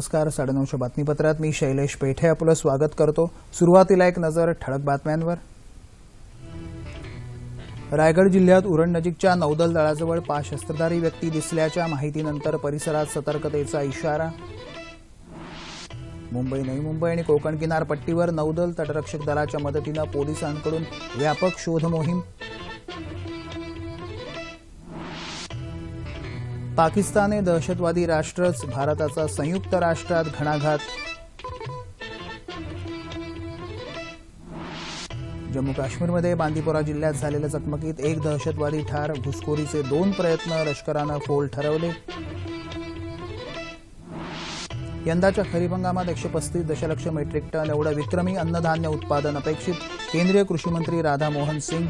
नमस्कार साडेनऊच्या बातमीपत्रात मी शैलेश पेठे आपलं स्वागत करतो. सुरुवातीला एक नजर ठळक बातम्यांवर. रायगड जिल्ह्यात उरण नजीकच्या नौदल दळाजवळ पाच शस्त्रधारी व्यक्ती दिसल्याच्या माहितीनंतर परिसरात सतर्कतेचा इशारा. मुंबई नवी मुंबई आणि कोकण किनारपट्टीवर नौदल तटरक्षक दलाच्या मदतीनं पोलिसांकडून व्यापक शोध मोहीम पाकिस्तान दहशतवादी राष्ट्रच भारताचा संयुक्त राष्ट्रात घणाघात. जम्मू काश्मीरमध्ये बांदीपोरा जिल्ह्यात झालेल्या चकमकीत एक दहशतवादी ठार घुसखोरीचे दोन प्रयत्न लष्करानं फोल ठरवले. यंदाच्या खरीप हंगामात एकशे पस्तीस दशलक्ष मेट्रिक टन एवढं विक्रमी अन्नधान्य उत्पादन अपेक्षित केंद्रीय कृषीमंत्री राधामोहन सिंग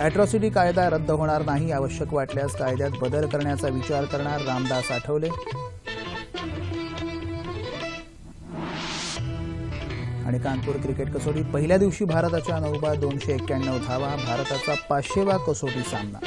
अॅट्रॉसिटी कायदा रद्द होणार नाही आवश्यक वाटल्यास कायद्यात बदल करण्याचा विचार करणार रामदास आठवले. आणि कानपूर क्रिकेट कसोटीत पहिल्या दिवशी भारताच्या नऊ दोनशे एक्क्याण्णव धावा भारताचा पाचशेवा कसोटी सामना.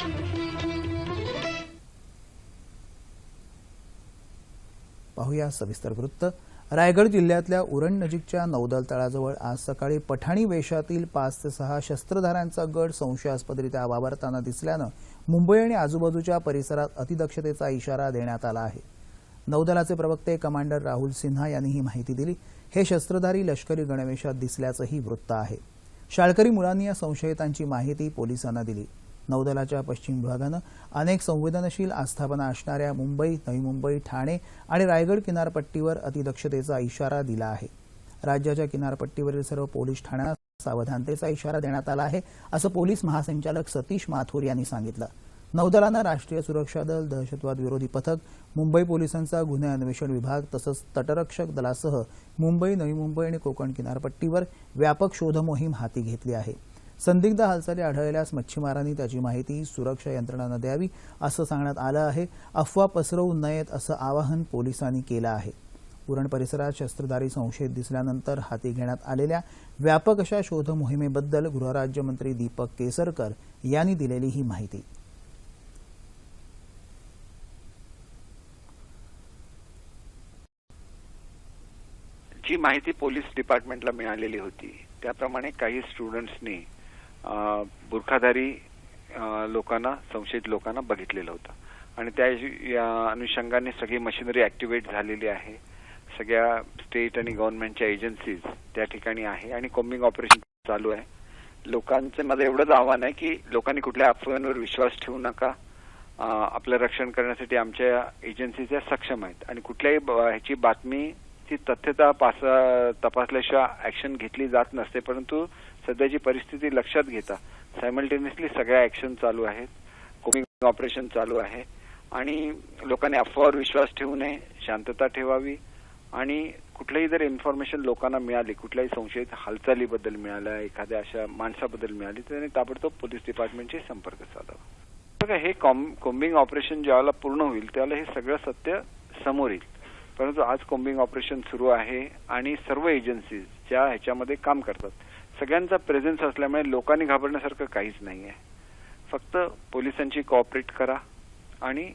पाहूया सविस्तर वृत्त. रायगड जिल्ह्यातल्या उरण नजीकच्या नौदल तळाजवळ आज सकाळी पठाणी वेशातील पाच ते सहा शस्त्रधाऱ्यांचा गट संशयास्पदरित्या वावरताना दिसल्यानं मुंबई आणि आजूबाजूच्या परिसरात अतिदक्षतेचा इशारा देण्यात आला आहे. नौदलाचे प्रवक्ते कमांडर राहुल सिन्हा यांनी ही माहिती दिली. हे शस्त्रधारी लष्करी गणवेशात दिसल्याचंही वृत्त आहे. शाळकरी मुलांनी या संशयितांची माहिती पोलिसांना दिली. नौदलाच्या पश्चिम विभागानं अनेक संवेदनशील आस्थापना असणाऱ्या मुंबई नवी मुंबई ठाणे आणि रायगड किनारपट्टीवर अतिदक्षतेचा इशारा दिला आहे. राज्याच्या किनारपट्टीवरील सर्व पोलीस ठाण्यांना सावधानतेचा इशारा देण्यात आला आहे असं पोलीस महासंचालक सतीश माथुर यांनी सांगितलं. नौदलानं राष्ट्रीय सुरक्षा दल दहशतवाद विरोधी पथक मुंबई पोलिसांचा गुन्हे अन्वेषण विभाग तसंच तटरक्षक दलासह मुंबई नवी मुंबई आणि कोकण किनारपट्टीवर व्यापक शोध मोहीम हाती घेतली आहे. संदिग्ध हालचाली आढळल्यास मच्छीमारांनी त्याची माहिती सुरक्षा यंत्रणांना द्यावी असं सांगण्यात आलं आहे. अफवा पसरवू नयेत असं आवाहन पोलिसांनी केलं आहे. उरण परिसरात शस्त्रधारी संशयित दिसल्यानंतर हाती घेण्यात आलेल्या व्यापक अशा शोध मोहिमेबद्दल गृहराज्यमंत्री दीपक केसरकर यांनी दिलेली ही माहिती. जी माहिती पोलीस डिपार्टमेंटला मिळालेली होती त्याप्रमाणे काही स्टुडंट्सनी बुरखाधारी लोकांना संशयित लोकांना बघितलेलं होतं. आणि त्या या अनुषंगाने सगळी मशिनरी ऍक्टिव्हेट झालेली आहे. सगळ्या स्टेट आणि गव्हर्नमेंटच्या एजन्सीज त्या ठिकाणी आहे आणि कॉम्बिंग ऑपरेशन चालू आहे. लोकांचं माझं एवढंच आव्हान आहे की लोकांनी कुठल्या अफवांवर विश्वास ठेवू नका. आपलं रक्षण करण्यासाठी आमच्या एजन्सीज या सक्षम आहेत. आणि कुठल्याही ब- ह्याची बातमी ती तथ्यता पास तपासल्याशिवाय ऍक्शन घेतली जात नसते. परंतु सध्याची परिस्थिती लक्षात घेता. सायमल्टेनियसली सगळ्या ऍक्शन चालू आहेत. कोमिंग ऑपरेशन चालू आहे. आणि लोकांनी अफवावर विश्वास ठेवू नये शांतता ठेवावी. आणि कुठलंही जर इन्फॉर्मेशन लोकांना मिळाली कुठल्याही संशयित हालचालीबद्दल मिळाल्या एखाद्या अशा माणसाबद्दल मिळाली तर त्यांनी ताबडतोब पोलीस डिपार्टमेंटशी संपर्क साधावा. बघा हे कॉम्बिंग ऑपरेशन ज्यावेळेला पूर्ण होईल त्याला हे सगळं सत्य समोर येईल. परंतु आज कॉम्बिंग ऑपरेशन सुरू आहे आणि सर्व एजन्सीज ज्या ह्याच्यामध्ये काम करतात सगळ्यांचा प्रेझेन्स असल्यामुळे लोकांनी घाबरण्यासारखं काहीच नाही आहे फक्त पोलिसांची कॉपरेट करा आणि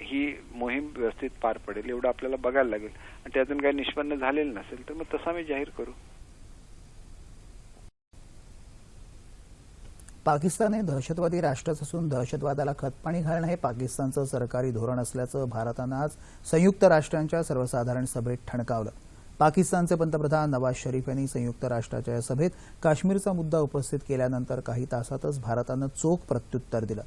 ही मोहीम व्यवस्थित पार पडेल एवढं आपल्याला बघायला लागेल. आणि त्यातून काही निष्पन्न झालेलं नसेल तर मग तसा आम्ही जाहीर करू. पाकिस्तान हे दहशतवादी राष्ट्रच असून दहशतवादाला खतपाणी घालणं हे पाकिस्तानचं सरकारी धोरण असल्याचं भारतानं आज संयुक्त राष्ट्रांच्या सर्वसाधारण सभेत ठणकावलं. पाकिस्तानचे पंतप्रधान नवाज शरीफ यांनी संयुक्त राष्ट्राच्या या सभेत काश्मीरचा मुद्दा उपस्थित केल्यानंतर काही तासातच भारतानं चोख प्रत्युत्तर दिलं.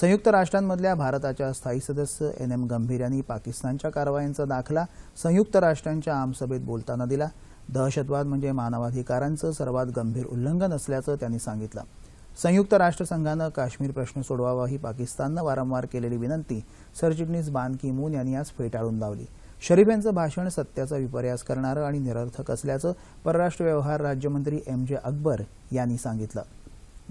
संयुक्त राष्ट्रांमधल्या भारताच्या स्थायी सदस्य एन एम गंभीर यांनी पाकिस्तानच्या कारवायांचा दाखला संयुक्त राष्ट्रांच्या आमसभेत बोलताना दिला. दहशतवाद म्हणजे मानवाधिकारांचं सर्वात गंभीर उल्लंघन असल्याचं त्यांनी सांगितलं. संयुक्त राष्ट्रसंघानं काश्मीर प्रश्न सोडवावा ही पाकिस्ताननं वारंवार केलेली विनंती सरचिटणीस बान की मून यांनी आज फेटाळून लावली. शरीफ यांचं भाषण सत्याचा विपर्यास करणारं आणि निरर्थक असल्याचं परराष्ट्र व्यवहार राज्यमंत्री एम जे अकबर यांनी सांगितलं.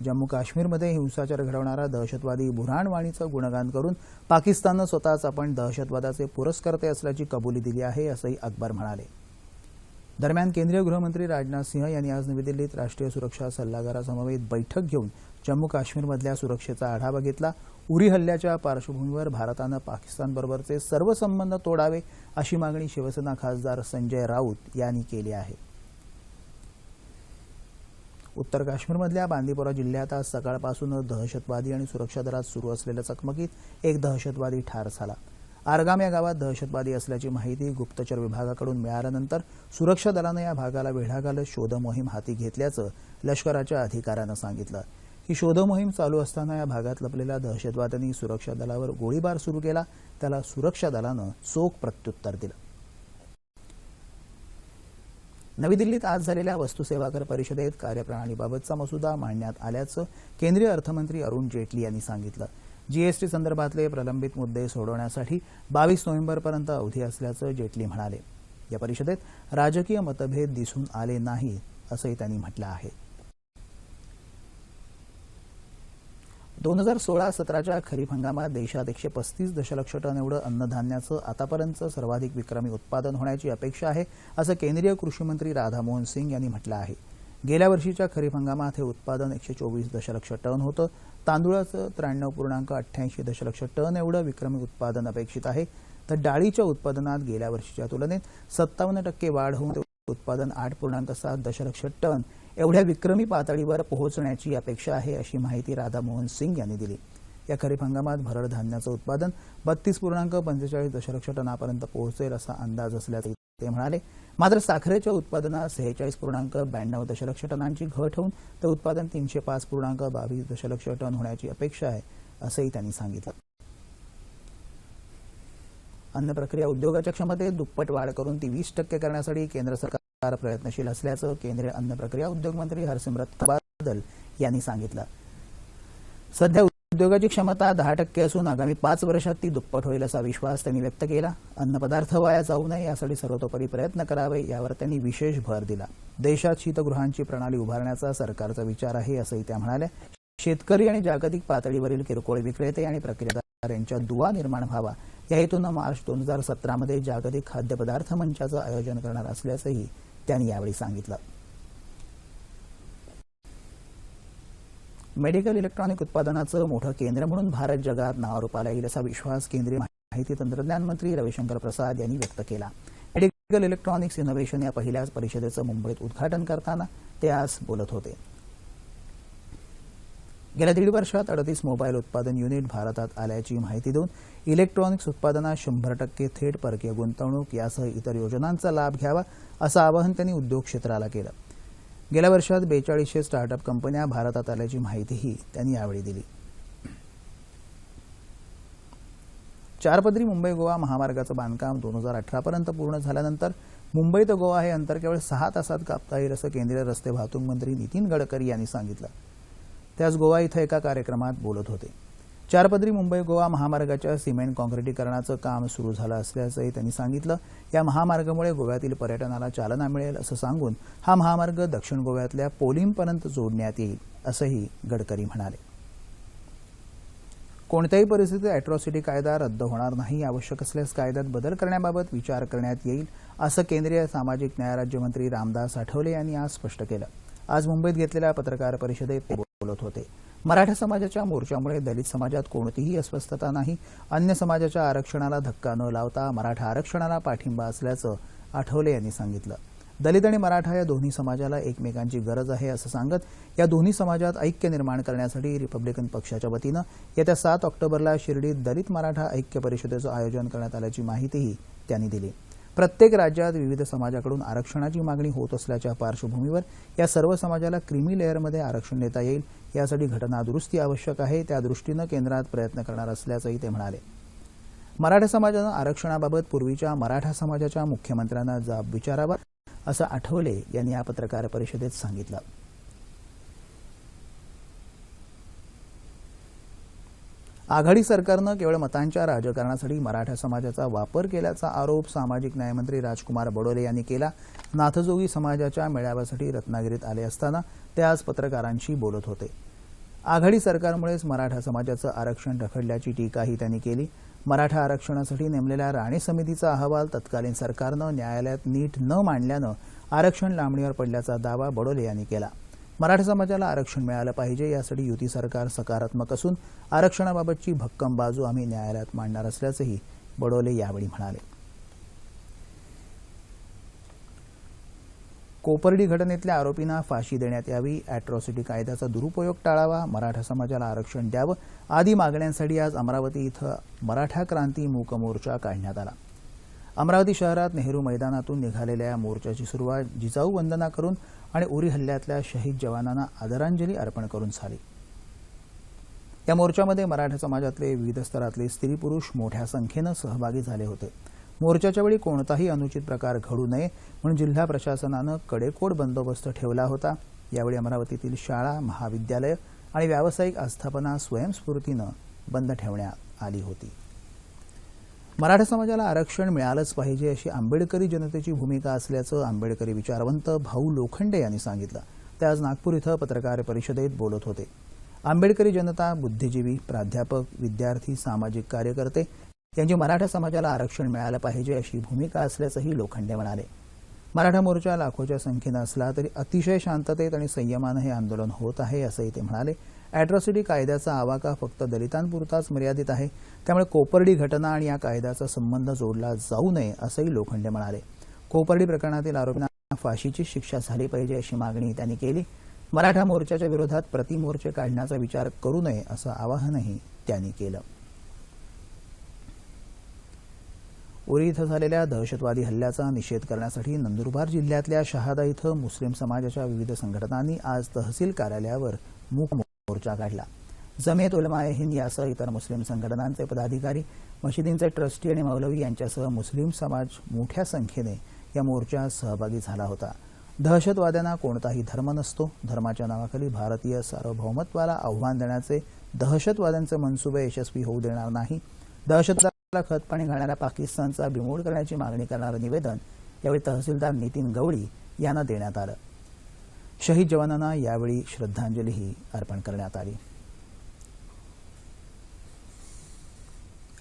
जम्मू काश्मीरमध्ये हिंसाचार घडवणारा दहशतवादी बुऱ्हाणवाणीचं गुणगान करून पाकिस्ताननं स्वतःच आपण दहशतवादाचे पुरस्कर्ते असल्याची कबुली दिली आहे असंही अकबर म्हणाले. दरम्यान केंद्रीय गृहमंत्री राजनाथ सिंह यांनी आज नवी दिल्लीत राष्ट्रीय सुरक्षा सल्लागारासमवेत बैठक घेऊन जम्मू काश्मीरमधल्या सुरक्षेचा आढावा घेतला. उरी हल्ल्याच्या पार्श्वभूमीवर भारतानं पाकिस्तानबरोबरचे सर्व संबंध तोडावे अशी मागणी शिवसेना खासदार संजय राऊत यांनी केली आहे. उत्तर काश्मीरमधल्या बांदीपोरा जिल्ह्यात आज सकाळपासून दहशतवादी आणि सुरक्षा दलात सुरू असलेल्या चकमकीत एक दहशतवादी ठार झाला. आरगाम या गावात दहशतवादी असल्याची माहिती गुप्तचर विभागाकडून मिळाल्यानंतर सुरक्षा दलानं या भागाला वेढा घालत शोधमोहीम हाती घेतल्याचं लष्कराच्या अधिकाऱ्यानं सांगितलं. ही शोधमोहीम चालू असताना या भागात लपलेल्या दहशतवाद्यांनी सुरक्षा दलावर गोळीबार सुरू केला. त्याला सुरक्षा दलानं चोख प्रत्युत्तर दिलं. नवी दिल्लीत आज झालेल्या वस्तू कर परिषदेत कार्यप्रणालीबाबतचा मसुदा मांडण्यात आल्याचं केंद्रीय अर्थमंत्री अरुण जेटली यांनी सांगितलं. जीएसटी संदर्भातले प्रलंबित मुद्दे सोडवण्यासाठी बावीस नोव्हेंबरपर्यंत अवधी असल्याचं जेटली म्हणाले. या परिषदेत राजकीय मतभेद दिसून आले नाही असंही त्यांनी म्हटलं आहे. दोन हजार सोळा सतराच्या खरीप हंगामात देशात एकशे पस्तीस दशलक्ष टन एवढं अन्नधान्याचं आतापर्यंतचं सर्वाधिक विक्रमी उत्पादन होण्याची अपेक्षा आहे असं केंद्रीय कृषी मंत्री राधामोहन सिंग यांनी म्हटलं आहे. गेल्या वर्षीच्या खरीप हंगामात हे उत्पादन एकशे चोवीस दशलक्ष टन होतं. तांदूळाचं त्र्याण्णव पूर्णांक अठ्ठ्याऐंशी दशलक्ष टन एवढं विक्रमी उत्पादन अपेक्षित आहे. तर डाळीच्या उत्पादनात गेल्या वर्षीच्या तुलनेत सत्तावन्न टक्के वाढ होऊन उत्पादन आठ पूर्णांक सात दशलक्ष टन एवढ्या विक्रमी पातळीवर पोहोचण्याची अपेक्षा आहे अशी माहिती राधामोहन सिंग यांनी दिली. या खरीप हंगामात भरड धान्याचं उत्पादन बत्तीस पूर्णांक पंचेचाळीस दशलक्ष टनापर्यंत पोहोचेल असा अंदाज असल्याचं ते म्हणाले. मात्र साखरेच्या उत्पादनात सेहेचाळीस पूर्णांक ब्याण्णव दशलक्ष टनांची घट होऊन तर उत्पादन तीनशे पाच पूर्णांक बावीस दशलक्ष टन होण्याची अपेक्षा आहे असंही त्यांनी सांगितलं. अन्न प्रक्रिया उद्योगाच्या क्षमतेत दुप्पट वाढ करून ती वीस टक्के करण्यासाठी केंद्र सरकार प्रयत्नशील असल्याचं केंद्रीय अन्न प्रक्रिया उद्योग मंत्री हरसिमरत बादल यांनी सांगितलं. सध्या उद्योगाची क्षमता दहा टक्के असून आगामी पाच वर्षात ती दुप्पट होईल असा विश्वास त्यांनी व्यक्त केला. अन्नपदार्थ वाया जाऊ नये यासाठी सर्वतोपरी प्रयत्न करावे यावर त्यांनी विशेष भर दिला. देशात शीतगृहांची प्रणाली उभारण्याचा सरकारचा विचार आहे असंही त्या म्हणाल्या. शेतकरी आणि जागतिक पातळीवरील किरकोळ विक्रेते आणि प्रक्रियादार यांच्या दुवा निर्माण व्हावा. या हेतूनं मार्च दोन हजार सतरामध्ये जागतिक खाद्यपदार्थ मंचाचं आयोजन करणार असल्याचंही त्यांनी यावेळी सांगितलं. मेडिकल इलेक्ट्रॉनिक उत्पादनाचं मोठं केंद्र म्हणून भारत जगात नावारूपाला येईल असा विश्वास केंद्रीय माहिती तंत्रज्ञान मंत्री रविशंकर प्रसाद यांनी व्यक्त केला. मेडिकल इलेक्ट्रॉनिक्स इनोव्हेशन या पहिल्याच परिषदेचं मुंबईत उद्घाटन करताना ते आज बोलत होते. गेल्या दीड वर्षात अडतीस मोबाईल उत्पादन युनिट भारतात आल्याची माहिती देऊन इलेक्ट्रॉनिक्स उत्पादनात शंभर टक्के थेट परकीय गुंतवणूक यासह इतर योजनांचा लाभ घ्यावा असं आवाहन त्यांनी उद्योग क्षेत्राला केलं. गेल्या वर्षात बेचाळीसशे स्टार्टअप कंपन्या भारतात आल्याची माहितीही त्यांनी यावेळी दिली. चारपदरी मुंबई गोवा महामार्गाचं बांधकाम दोन हजार अठरापर्यंत पूर्ण झाल्यानंतर मुंबई ते गोवा हे अंतर केवळ सहा तासात कापता येईल असं केंद्रीय रस्ते वाहतूक मंत्री नितीन गडकरी यांनी सांगितलं. ते आज गोवा इथं एका कार्यक्रमात बोलत होते. चारपदरी मुंबई गोवा महामार्गाच्या सिमेंट काँक्रिटीकरणाचं काम सुरू झालं असल्याचंही त्यांनी सांगितलं. या महामार्गामुळे गोव्यातील पर्यटनाला चालना मिळेल असं सांगून हा महामार्ग दक्षिण गोव्यातल्या पोलिमपर्यंत जोडण्यात येईल असंही गडकरी म्हणाले. कोणत्याही परिस्थितीत अॅट्रॉसिटी कायदा रद्द होणार नाही आवश्यक असल्यास कायद्यात बदल करण्याबाबत विचार करण्यात येईल असं केंद्रीय सामाजिक न्याय राज्यमंत्री रामदास आठवले यांनी आज स्पष्ट केलं. आज मुंबईत घेतलेल्या पत्रकार परिषदेत बोलत होते. मराठा समाजाच्या मोर्चामुळे दलित समाजात कोणतीही अस्वस्थता नाही. अन्य समाजाच्या आरक्षणाला धक्का न लावता मराठा आरक्षणाला पाठिंबा असल्याचं आठवले यांनी सांगितलं. दलित आणि मराठा या दोन्ही समाजाला एकमेकांची गरज आहे असं सांगत या दोन्ही समाजात ऐक्य निर्माण करण्यासाठी रिपब्लिकन पक्षाच्या वतीनं येत्या सात ऑक्टोबरला शिर्डीत दलित मराठा ऐक्य परिषदेचं आयोजन करण्यात आल्याची माहितीही त्यांनी दिली. प्रत्येक राज्यात विविध समाजाकडून आरक्षणाची मागणी होत असल्याच्या पार्श्वभूमीवर या सर्व समाजाला क्रिमी लेअरमध्ये आरक्षण देता येईल यासाठी घटना दुरुस्ती आवश्यक आहे त्या दृष्टीनं केंद्रात प्रयत्न करणार असल्याचंही ते म्हणाले. मराठा समाजानं आरक्षणाबाबत पूर्वीच्या मराठा समाजाच्या मुख्यमंत्र्यांना जाब विचारावा असं आठवले यांनी या पत्रकार परिषदेत सांगितलं. आघाडी सरकारनं केवळ मतांच्या राजकारणासाठी मराठा समाजाचा वापर केल्याचा आरोप सामाजिक न्यायमंत्री राजकुमार बडोले यांनी केला. नाथजोगी समाजाच्या मेळाव्यासाठी रत्नागिरीत आले असताना ते आज पत्रकारांशी बोलत होते. आघाडी सरकारमुळेच मराठा समाजाचं आरक्षण रखडल्याची टीकाही त्यांनी केली. मराठा आरक्षणासाठी नेमलेल्या राणे समितीचा अहवाल तत्कालीन सरकारनं न्यायालयात नीट न मांडल्यानं आरक्षण लांबणीवर पडल्याचा दावा बडोले यांनी केला. मराठा समाजाला आरक्षण मिळालं पाहिजे यासाठी युती सरकार सकारात्मक असून आरक्षणाबाबतची भक्कम बाजू आम्ही न्यायालयात मांडणार असल्याचंही बडोले यावेळी म्हणाले. कोपर्डी घटनेतल्या आरोपींना फाशी देण्यात यावी अॅट्रॉसिटी कायद्याचा दुरुपयोग टाळावा मराठा समाजाला आरक्षण द्यावं आदी मागण्यांसाठी आज अमरावती इथं मराठा क्रांती मूक मोर्चा काढण्यात आला. अमरावती शहरात नेहरू मैदानातून निघालेल्या या मोर्चाची सुरुवात जिजाऊ वंदना करून आणि उरी हल्ल्यातल्या शहीद जवानांना आदरांजली अर्पण करून झाली. या मोर्चामध्ये मराठा समाजातले विविध स्तरातले स्त्री पुरुष मोठ्या संख्येनं सहभागी झाले होते. मोर्चाच्या वेळी कोणताही अनुचित प्रकार घडू नये म्हणून जिल्हा प्रशासनानं कडेकोट बंदोबस्त ठेवला होता. यावेळी अमरावतीतील शाळा महाविद्यालय आणि व्यावसायिक आस्थापना स्वयंस्फूर्तीनं बंद ठेवण्यात आली होती. मराठा समाजाला आरक्षण मिळालंच पाहिजे अशी आंबेडकरी जनतेची भूमिका असल्याचं आंबेडकरी विचारवंत भाऊ लोखंडे यांनी सांगितलं. ते आज नागपूर इथं पत्रकार परिषदेत बोलत होते. आंबेडकरी जनता बुद्धिजीवी प्राध्यापक विद्यार्थी सामाजिक कार्यकर्ते यांची मराठा समाजाला आरक्षण मिळालं पाहिजे अशी भूमिका असल्याचंही लोखंडे म्हणाले. मराठा मोर्चा लाखोच्या संख्येनं असला तरी अतिशय शांततेत आणि संयमानं हे आंदोलन होत आहे असंही ते म्हणाले. अॅट्रॉसिटी कायद्याचा आवाका फक्त दलितांपुरताच मर्यादित आहे. त्यामुळे कोपर्डी घटना आणि या कायद्याचा संबंध जोडला जाऊ नये असंही लोखंडे म्हणाले. कोपर्डी प्रकरणातील आरोपींना फाशीची शिक्षा झाली पाहिजे अशी मागणी त्यांनी केली. मराठा मोर्चाच्या विरोधात प्रतिमोर्चे काढण्याचा विचार करू नये असं आवाहनही त्यांनी केलं. उरी इथं झालेल्या दहशतवादी हल्ल्याचा निषेध करण्यासाठी नंदुरबार जिल्ह्यातल्या शहादा इथं मुस्लिम समाजाच्या विविध संघटनांनी आज तहसील कार्यालयावर मूक मोर्चा काढला. जमेत उलमा हिंद यासह इतर मुस्लिम संघटनांचे पदाधिकारी मशिदींचे ट्रस्टी आणि मौलवी यांच्यासह मुस्लिम समाज मोठ्या संख्येने या मोर्चात सहभागी झाला होता. दहशतवाद्यांना कोणताही धर्म नसतो. धर्माच्या नावाखाली भारतीय सार्वभौमत्वाला आव्हान देण्याचे दहशतवाद्यांचे मनसुबे यशस्वी होऊ देणार नाही. दहशतवादाला खतपाणी घालणाऱ्या पाकिस्तानचा बिमोड करण्याची मागणी करणारं निवेदन यावेळी तहसीलदार नितीन गवळी यांना देण्यात आलं. शहीद जवानांना यावेळी श्रद्धांजलीही अर्पण करण्यात आली.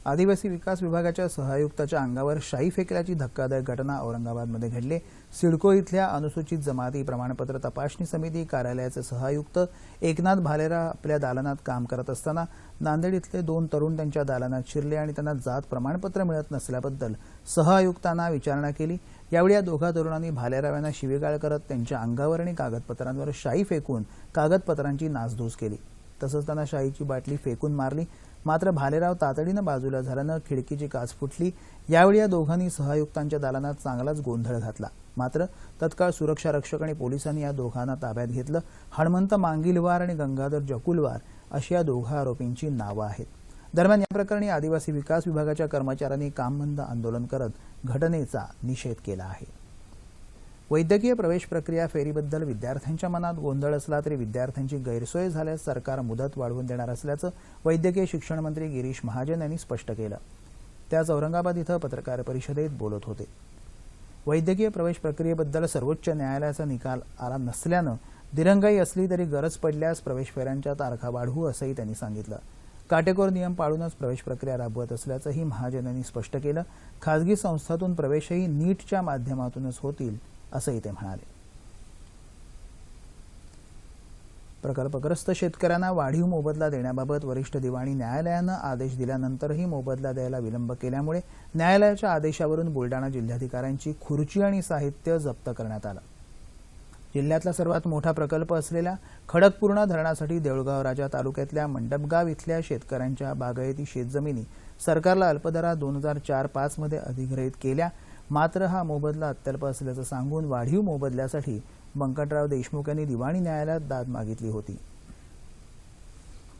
आदिवासी विकास विभागाच्या सहआयुक्ताच्या अंगावर शाई फेकल्याची धक्कादायक घटना औरंगाबादमध्ये घडली. सिडको इथल्या अनुसूचित जमाती प्रमाणपत्र तपासणी समिती कार्यालयाचे सहआयुक्त एकनाथ भालेरा आपल्या दालनात काम करत असताना नांदेड इथले दोन तरुण त्यांच्या दालनात शिरले आणि त्यांना जात प्रमाणपत्र मिळत नसल्याबद्दल सहआयुक्तांना विचारणा केली. यावेळी या दोघा तरुणांनी भालेराव यांना शिवीगाळ करत त्यांच्या अंगावर आणि कागदपत्रांवर शाई फेकून कागदपत्रांची नासधूस केली. तसंच त्यांना शाईची बाटली फेकून मारली. मात्र भालेराव तातडीनं बाजूला झाल्यानं खिडकीची काच फुटली. यावेळी या दोघांनी सहआयुक्तांच्या दालनात चांगलाच गोंधळ घातला. मात्र तत्काळ सुरक्षा रक्षक आणि पोलिसांनी या दोघांना ताब्यात घेतलं. हणमंत मांगिलवार आणि गंगाधर जकुलवार अशी या दोघा आरोपींची नावं आहेत. दरम्यान या प्रकरणी आदिवासी विकास विभागाच्या कर्मचाऱ्यांनी कामबंद आंदोलन करत घटनेचा निषेध केला आहे. वैद्यकीय प्रवेश प्रक्रिया फेरीबद्दल विद्यार्थ्यांच्या मनात गोंधळ असला तरी विद्यार्थ्यांची गैरसोय झाल्यास सरकार मुदत वाढवून देणार असल्याचं वैद्यकीय शिक्षण मंत्री गिरीश महाजन यांनी स्पष्ट केलं. ते आज औरंगाबाद इथं पत्रकार परिषदेत बोलत होते. वैद्यकीय प्रवेश प्रक्रियेबद्दल सर्वोच्च न्यायालयाचा निकाल आला नसल्यानं दिरंगाई असली तरी गरज पडल्यास प्रवेश फेऱ्यांच्या तारखा वाढवू असंही त्यांनी सांगितलं. काटेकोर नियम पाळूनच प्रवेश प्रक्रिया राबवत असल्याचंही महाजन यांनी स्पष्ट केलं. खासगी संस्थातून प्रवेशही नीटच्या माध्यमातूनच होतील असंही ते म्हणाले. प्रकल्पग्रस्त शेतकऱ्यांना वाढीव मोबदला देण्याबाबत वरिष्ठ दिवाणी न्यायालयानं आदेश दिल्यानंतरही मोबदला द्यायला विलंब केल्यामुळे न्यायालयाच्या आदेशावरून बुलडाणा जिल्हाधिकाऱ्यांची खुर्ची आणि साहित्य जप्त करण्यात आलं. जिल्ह्यातला सर्वात मोठा प्रकल्प असलेल्या खडकपूर्णा धरणासाठी देऊळगाव राजा तालुक्यातल्या मंडपगाव इथल्या शेतकऱ्यांच्या बागायती शेतजमिनी सरकारला अल्पदरात दोन हजार चार पाच मध्ये अधिग्रहित केल्या. मात्र हा मोबदला अत्यल्प असल्याचं सांगून वाढीव मोबदल्यासाठी बंकटराव देशमुख यांनी दिवाणी न्यायालयात दाद मागितली होती.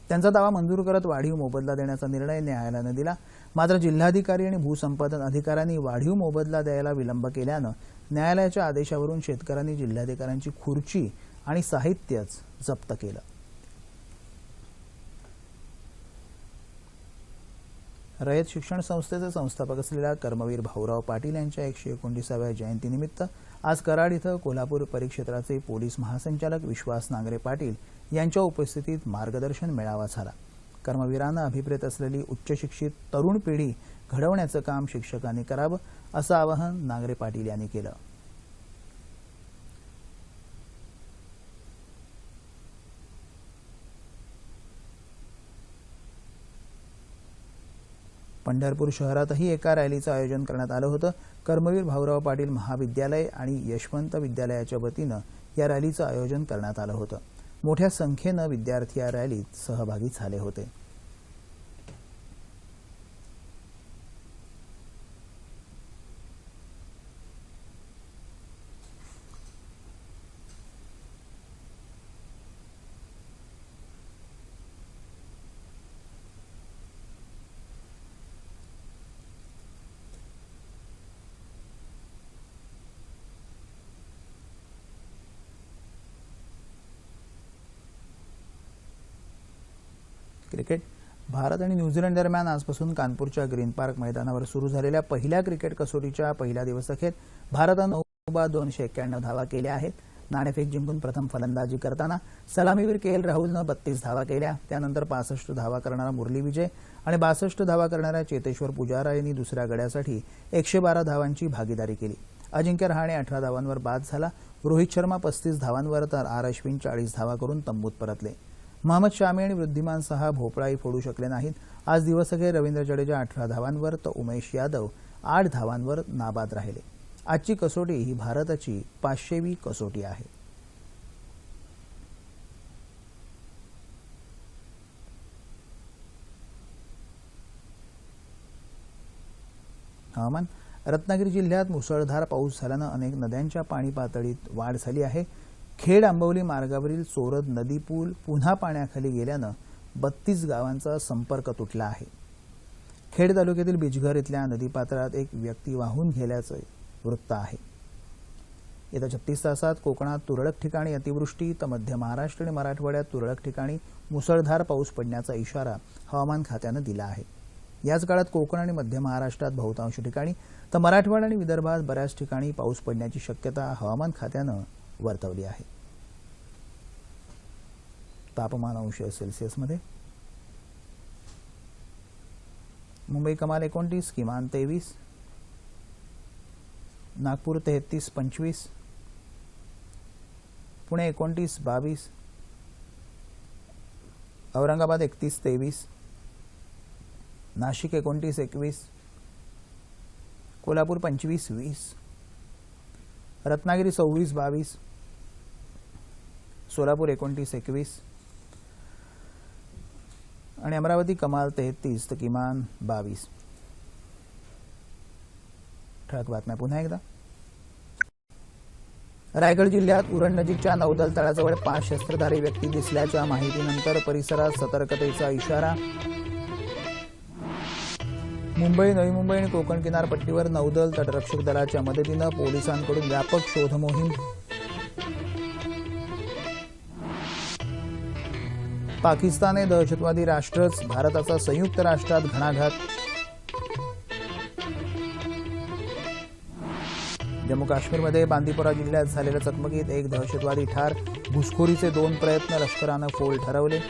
त्यांचा दावा मंजूर करत वाढीव मोबदला देण्याचा निर्णय न्यायालयानं दिला. मात्र जिल्हाधिकारी आणि भूसंपादन अधिकाऱ्यांनी वाढीव मोबदला द्यायला विलंब केल्यानं न्यायालयाच्या आदेशावरून शेतकऱ्यांनी जिल्हाधिकाऱ्यांची खुर्ची आणि साहित्यच जप्त केलं. रयत शिक्षण संस्थेचे संस्थापक असलेल्या कर्मवीर भाऊराव पाटील यांच्या एकशे एकोणतीसाव्या जयंतीनिमित्त आज कराड इथं कोल्हापूर परिक्षेत्राचे पोलीस महासंचालक विश्वास नांगरे पाटील यांच्या उपस्थितीत मार्गदर्शन मेळावा झाला. कर्मवीरांना अभिप्रेत असलेली उच्चशिक्षित तरुण पिढी घडवण्याचं काम शिक्षकांनी करावं असं आवाहन नांगरे पाटील यांनी केलं. पंढरपूर शहरातही एका रॅलीचं आयोजन करण्यात आलं होतं. कर्मवीर भाऊराव पाटील महाविद्यालय आणि यशवंत विद्यालयाच्या वतीनं या रॅलीचं आयोजन करण्यात आलं होतं. मोठ्या संख्येनं विद्यार्थी या रॅलीत सहभागी झाले होते. क्रिकेट. भारत आणि न्यूझीलंड दरम्यान आजपासून कानपूरच्या ग्रीन पार्क मैदानावर सुरू झालेल्या पहिल्या क्रिकेट कसोटीच्या पहिल्या दिवस अखेर भारतानं नऊ बाद दोनशे एक्क्याण्णव धावा केल्या आहेत. नाणेफेक जिंकून प्रथम फलंदाजी करताना सलामीवीर के एल राहुलनं बत्तीस धावा केल्या. त्यानंतर पासष्ट धावा करणारा मुरली विजय आणि बासष्ट धावा करणाऱ्या चेतेश्वर पुजारा यांनी दुसऱ्या गड्यासाठी एकशे बारा धावांची भागीदारी केली. अजिंक्य रहाणे अठरा धावांवर बाद झाला. रोहित शर्मा पस्तीस धावांवर तर आर अश्विन चाळीस धावा करून तंबूत परतले. मोहम्मद शामी आणि वृद्धिमान सहा भोपळाही फोडू शकले नाहीत. आज दिवसअखेर रवींद्र जडेजा अठरा धावांवर तर उमेश यादव आठ धावांवर नाबाद राहिले. आजची कसोटी ही भारताची पाचशेवी कसोटी आहे. हवामान रत्नागिरी जिल्ह्यात मुसळधार पाऊस झाल्यानं अनेक नद्यांच्या पाणी पातळीत वाढ झाली आहे. खेड आंबवली मार्गावरील चोरद नदी पूल पुन्हा पाण्याखाली गेल्यानं बत्तीस गावांचा संपर्क तुटला आहे. खेड तालुक्यातील बिजघर इथल्या नदीपात्रात एक व्यक्ती वाहून गेल्याचं वृत्त आहे. येत्या छत्तीस तासात कोकणात तुरळक ठिकाणी अतिवृष्टी तर मध्य महाराष्ट्र आणि मराठवाड्यात तुरळक ठिकाणी मुसळधार पाऊस पडण्याचा इशारा हवामान खात्यानं दिला आहे. याच काळात कोकण आणि मध्य महाराष्ट्रात बहुतांश ठिकाणी तर मराठवाडा आणि विदर्भात बऱ्याच ठिकाणी पाऊस पडण्याची शक्यता हवामान खात्यानं वर्तवली आहे. तापमान अंश सेल्सिअसमध्ये मुंबई कमाल एकोणतीस किमान तेवीस. नागपूर तेहतीस पंचवीस. पुणे एकोणतीस बावीस. औरंगाबाद एकतीस तेवीस. नाशिक एकोणतीस एकवीस. कोल्हापूर पंचवीस वीस. रत्नागिरी सव्वीस बावीस. सोलापूर एकोणतीस एकवीस. आणि अमरावती कमाल तेहतीस तर किमान बावीस. ठळक बातम्या पुन्हा एकदा. रायगड जिल्ह्यात उरण नजीकच्या नौदल तळाजवळ पाच शस्त्रधारी व्यक्ती दिसल्याच्या माहितीनंतर परिसरात सतर्कतेचा इशारा. मुंबई नवी मुंबई आणि कोकण किनारपट्टीवर नौदल तटरक्षक दलाच्या मदतीनं पोलिसांकडून व्यापक शोध पाकिस्तान हे दहशतवादी राष्ट्रच भारताचा संयुक्त राष्ट्रात घणाघात. जम्मू काश्मीरमध्ये बांदीपोरा जिल्ह्यात झालेल्या चकमकीत एक दहशतवादी ठार. घुसखोरीचे दोन प्रयत्न लष्करानं फोल ठरवले.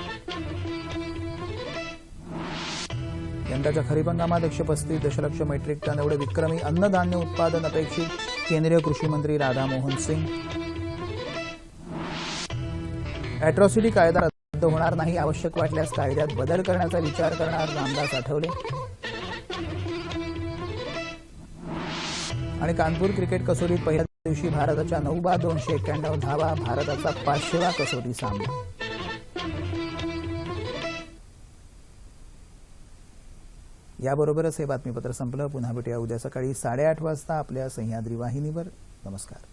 यंदाच्या खरीप हंगामात एकशे पस्तीस दशलक्ष मेट्रिक टन एवढे विक्रमी अन्नधान्य उत्पादन अपेक्षित केंद्रीय कृषी मंत्री राधामोहन सिंग. अॅट्रॉसिटी कायदा रद्द होणार नाही आवश्यक वाटल्यास कायद्यात बदल करण्याचा विचार करणार रामदास आठवले. आणि कानपूर क्रिकेट कसोटीत पहिल्या दिवशी भारताच्या नऊ बा दोनशे एक्क्याण्णव धावा भारताचा पाचशेवा कसोटी सामना. याबरोबरच हे बातमीपत्र संपलं. पुन्हा भेटूया उद्या सकाळी साडेआठ वाजता आपल्या सह्याद्री वाहिनीवर. नमस्कार.